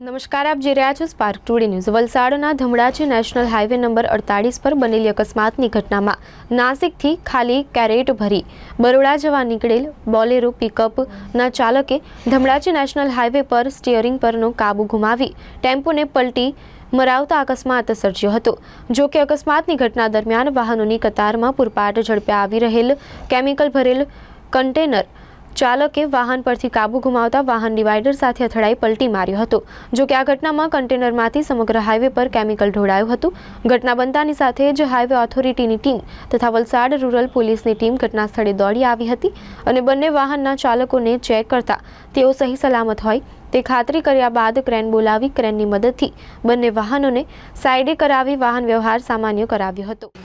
નમસ્કાર, આપ જોઈ રહ્યા છો સ્પાર્ક ટુડે ન્યૂઝ વલસાડના ધમડાચી નેશનલ હાઈવે નંબર અડતાલીસ પર બનેલી અકસ્માતની ઘટનામાં નાસિકથી ખાલી કેરેટ ભરી બરોડા જવા નીકળેલ બોલેરો પિકઅપના ચાલકે ધમડાચી નેશનલ હાઈવે પર સ્ટીયરિંગ પરનો કાબુ ગુમાવી ટેમ્પોને પલટી મરાવતા અકસ્માત સર્જ્યો હતો. જો કે અકસ્માતની ઘટના દરમિયાન વાહનોની કતારમાં પૂરપાટ ઝડપે આવી રહેલ કેમિકલ ભરેલ કન્ટેનર ચાલકે વાહન પરથી કાબુ ગુમાવતા વાહન ડિવાઈડર સાથે અથડાઈ પલટી માર્યો હતો, જો કે આ ઘટનામાં કન્ટેનરમાંથી સમગ્ર હાઈવે પર કેમિકલ ઢોળાયું હતું. ઘટના બનતાની સાથે જ હાઈવે ઓથોરિટીની ટીમ તથા વલસાડ રૂરલ પોલીસની ટીમ ઘટના સ્થળે દોડી આવી હતી અને બંને વાહનના ચાલકોને ચેક કરતા તેઓ સહી સલામત હોય તે ખાતરી કર્યા બાદ ક્રેન બોલાવી ક્રેનની મદદથી બંને વાહનોને સાઈડે કરાવી વાહન વ્યવહાર સામાન્ય કરાવ્યો હતો.